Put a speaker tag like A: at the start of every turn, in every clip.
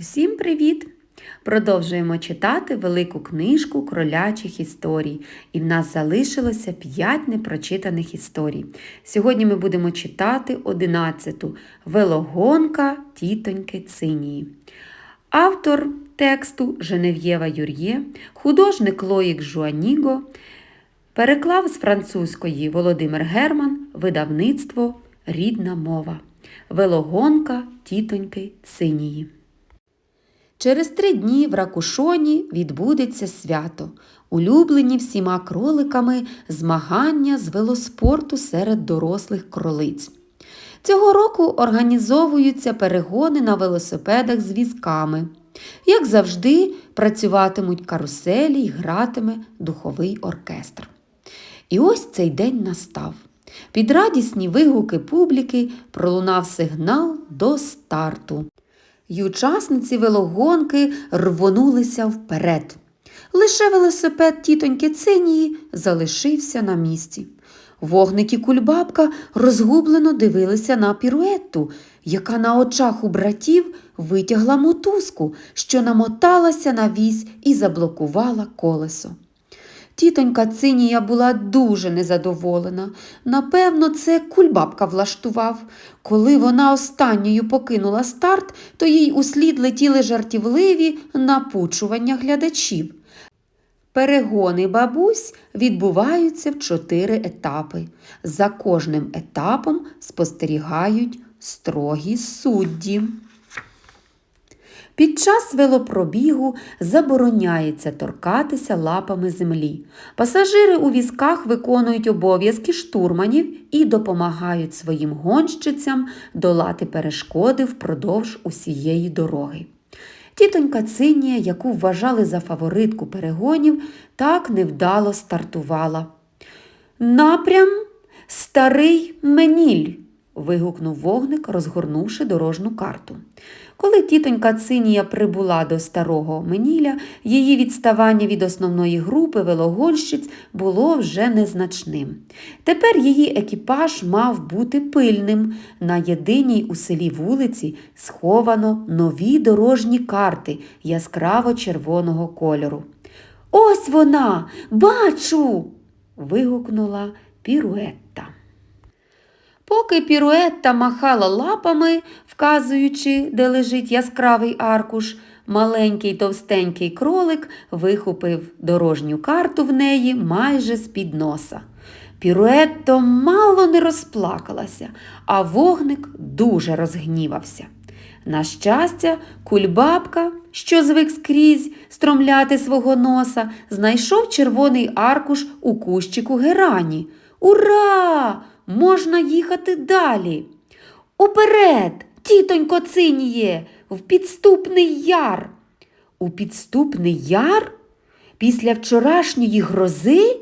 A: Всім привіт! Продовжуємо читати велику книжку кролячих історій, і в нас залишилося 5 непрочитаних історій. Сьогодні ми будемо читати 11-ту Велогонка тітоньки Цинії. Автор тексту Женев'єва Юр'є, художник Лоїк Жуаніго, переклав з французької Володимир Герман, видавництво Рідна мова. Велогонка тітоньки Цинії. Через три дні в Ракушоні відбудеться свято, улюблені всіма кроликами змагання з велоспорту серед дорослих кролиць. Цього року організовуються перегони на велосипедах з візками. Як завжди, працюватимуть каруселі й гратиме духовий оркестр. І ось цей день настав. Під радісні вигуки публіки пролунав сигнал до старту. І учасниці велогонки рвонулися вперед. Лише велосипед тітоньки Цинії залишився на місці. Вогник кульбабка розгублено дивилися на піруетту, яка на очах у братів витягла мотузку, що намоталася на вісь і заблокувала колесо. Тітонька Цинія була дуже незадоволена. Напевно, це кульбабка влаштував. Коли вона останньою покинула старт, то їй услід летіли жартівливі напучування глядачів. Перегони бабусь відбуваються в чотири етапи. За кожним етапом спостерігають строгі судді. Під час велопробігу забороняється торкатися лапами землі. Пасажири у візках виконують обов'язки штурманів і допомагають своїм гонщицям долати перешкоди впродовж усієї дороги. Тітонька Цинія, яку вважали за фаворитку перегонів, так невдало стартувала. Напрям старий меніль. вигукнув вогник, розгорнувши дорожну карту. Коли тітонька Цинія прибула до старого Меніля, її відставання від основної групи велогонщиць було вже незначним. Тепер її екіпаж мав бути пильним. На єдиній у селі вулиці сховано нові дорожні карти яскраво червоного кольору. Ось вона, бачу. вигукнула піруетта. Поки піруетта махала лапами, вказуючи, де лежить яскравий аркуш, маленький товстенький кролик вихопив дорожню карту в неї майже з-під носа. Піруетто мало не розплакалася, а вогник дуже розгнівався. На щастя, кульбабка, що звик скрізь стромляти свого носа, знайшов червоний аркуш у кущику герані. Ура! Можна їхати далі. Уперед, тітонько Циніє, в підступний яр. У підступний яр? Після вчорашньої грози?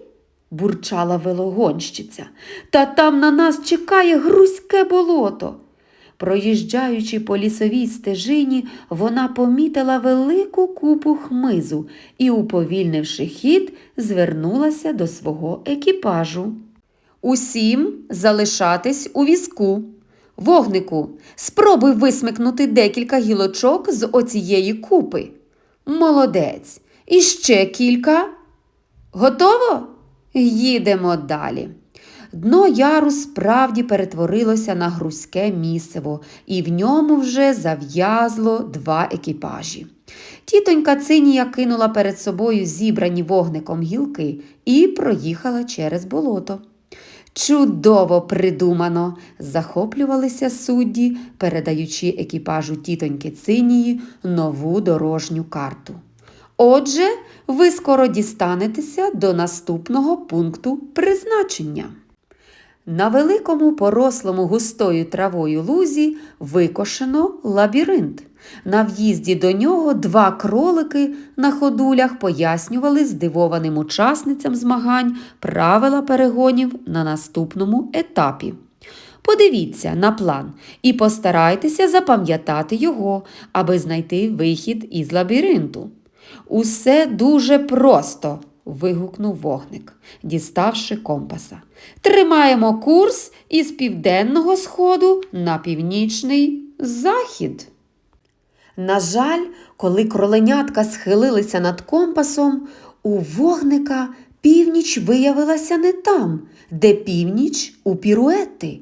A: бурчала велогонщиця. Та там на нас чекає грузьке болото. Проїжджаючи по лісовій стежині, вона помітила велику купу хмизу і, уповільнивши хід, звернулася до свого екіпажу. Усім залишатись у візку. Вогнику, спробуй висмикнути декілька гілочок з оцієї купи. Молодець. І ще кілька. Готово? Їдемо далі. Дно яру справді перетворилося на грузьке місиво, і в ньому вже зав'язло два екіпажі. Тітонька Цинія кинула перед собою зібрані вогником гілки і проїхала через болото. Чудово придумано! захоплювалися судді, передаючи екіпажу тітоньки Цинії нову дорожню карту. Отже, ви скоро дістанетеся до наступного пункту призначення. На великому порослому густою травою лузі викошено лабіринт. На в'їзді до нього два кролики на ходулях пояснювали здивованим учасницям змагань правила перегонів на наступному етапі. Подивіться на план і постарайтеся запам'ятати його, аби знайти вихід із лабіринту. Усе дуже просто вигукнув вогник, діставши компаса. Тримаємо курс із південного сходу на північний захід. На жаль, коли кроленятка схилилися над компасом, у вогника північ виявилася не там, де північ у піруети.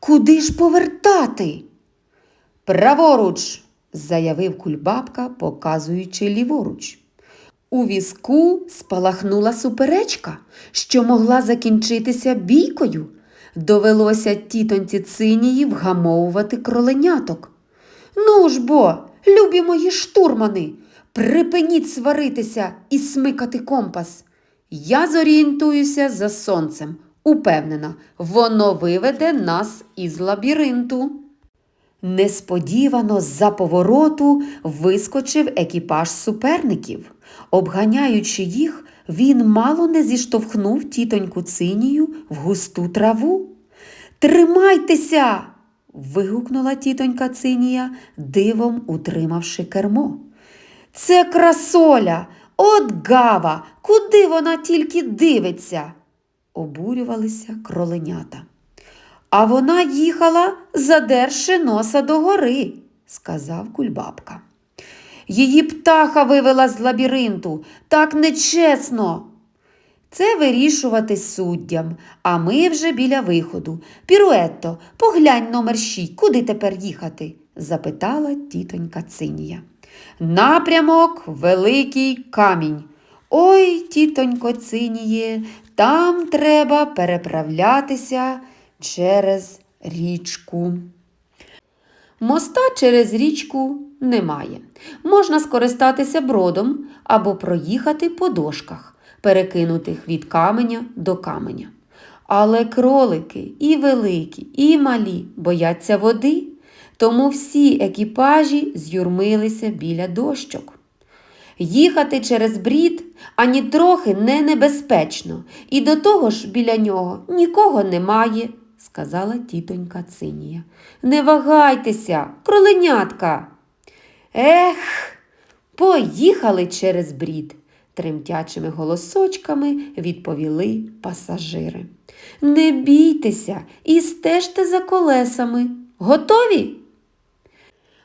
A: Куди ж повертати? Праворуч, заявив кульбабка, показуючи ліворуч. У візку спалахнула суперечка, що могла закінчитися бійкою. Довелося тітоньці цинії вгамовувати кроленяток. Ну ж бо, любі мої штурмани, припиніть сваритися і смикати компас. Я зорієнтуюся за сонцем. Упевнена, воно виведе нас із лабіринту. Несподівано з-за повороту вискочив екіпаж суперників. Обганяючи їх, він мало не зіштовхнув тітоньку цинію в густу траву. Тримайтеся. Вигукнула тітонька цинія, дивом утримавши кермо. Це красоля, от гава, куди вона тільки дивиться, обурювалися кроленята. А вона їхала, задерши носа догори, сказав кульбабка. Її птаха вивела з лабіринту, так нечесно. Це вирішувати суддям, а ми вже біля виходу. Піруетто, поглянь номер шість, куди тепер їхати? запитала тітонька Цинія. Напрямок великий камінь. Ой, тітонько Циніє, там треба переправлятися через річку. Моста через річку немає. Можна скористатися бродом або проїхати по дошках, перекинутих від каменя до каменя. Але кролики і великі, і малі бояться води, тому всі екіпажі з'юрмилися біля дощок. Їхати через брід ані трохи не небезпечно, і до того ж біля нього нікого немає, сказала тітонька Цинія. Не вагайтеся, кроленятка. Ех, поїхали через брід, тремтячими голосочками відповіли пасажири. Не бійтеся і стежте за колесами. Готові?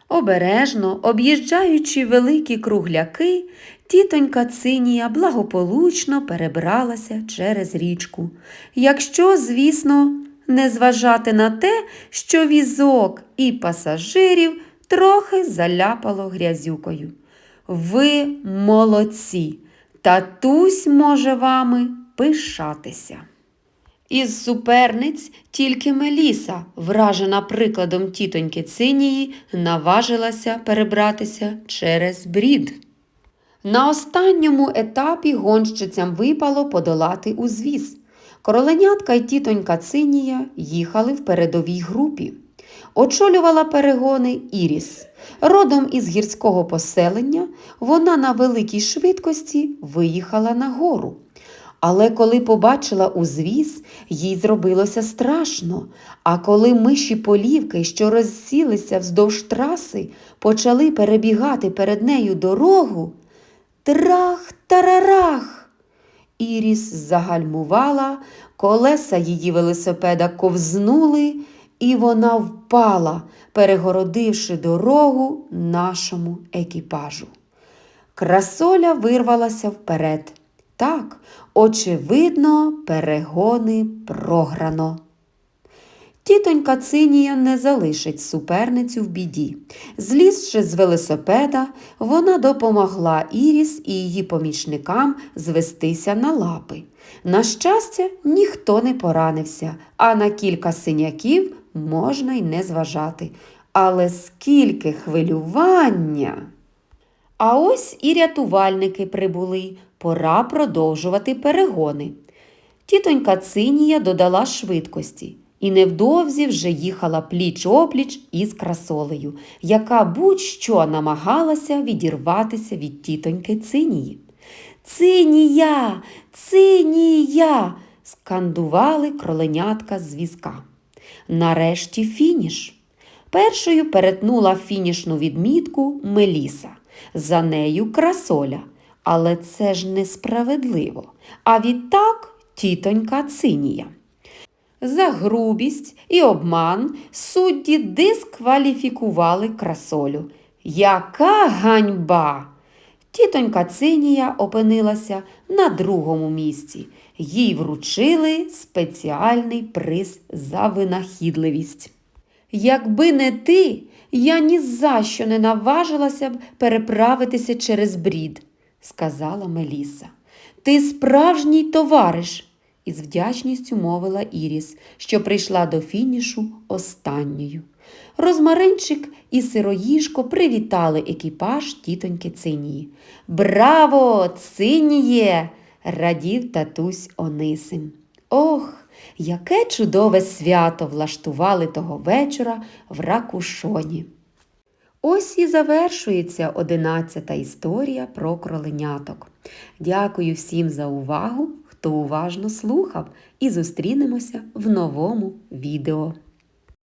A: Обережно, об'їжджаючи великі кругляки, тітонька Цинія благополучно перебралася через річку. Якщо, звісно, не зважати на те, що візок і пасажирів трохи заляпало грязюкою. Ви молодці, татусь може вами пишатися. Із суперниць тільки Меліса, вражена прикладом тітоньки Цинії, наважилася перебратися через брід. На останньому етапі гонщицям випало подолати узвіз. Короленятка й тітонька Цинія їхали в передовій групі. Очолювала перегони Іріс. Родом із гірського поселення вона на великій швидкості виїхала на гору. Але коли побачила узвіз, їй зробилося страшно. А коли миші полівки, що розсілися вздовж траси, почали перебігати перед нею дорогу, трах-тарарах. Іріс загальмувала, колеса її велосипеда ковзнули, і вона впала, перегородивши дорогу нашому екіпажу. Красоля вирвалася вперед. Так, очевидно, перегони програно. Тітонька Цинія не залишить суперницю в біді. Злізши з велосипеда, вона допомогла Іріс і її помічникам звестися на лапи. На щастя, ніхто не поранився, а на кілька синяків можна й не зважати. Але скільки хвилювання! А ось і рятувальники прибули. Пора продовжувати перегони. Тітонька Цинія додала швидкості і невдовзі вже їхала пліч опліч із красолею, яка будь-що намагалася відірватися від тітоньки Цинії. Цинія, цинія. скандували кроленятка з візка. Нарешті фініш. Першою перетнула фінішну відмітку Меліса. За нею красоля. Але це ж несправедливо. А відтак тітонька Цинія. За грубість і обман судді дискваліфікували красолю. Яка ганьба! Тітонька Цинія опинилася на другому місці. Їй вручили спеціальний приз за винахідливість. Якби не ти, я ні за що не наважилася б переправитися через брід, сказала Меліса. Ти справжній товариш, із вдячністю мовила Іріс, що прийшла до фінішу останньою. Розмаринчик і сироїшко привітали екіпаж тітоньки Цинії. Браво, Циніє! Радів татусь Онисим. Ох, яке чудове свято влаштували того вечора в Ракушоні. Ось і завершується одинадцята історія про кроленяток. Дякую всім за увагу, хто уважно слухав, і зустрінемося в новому відео.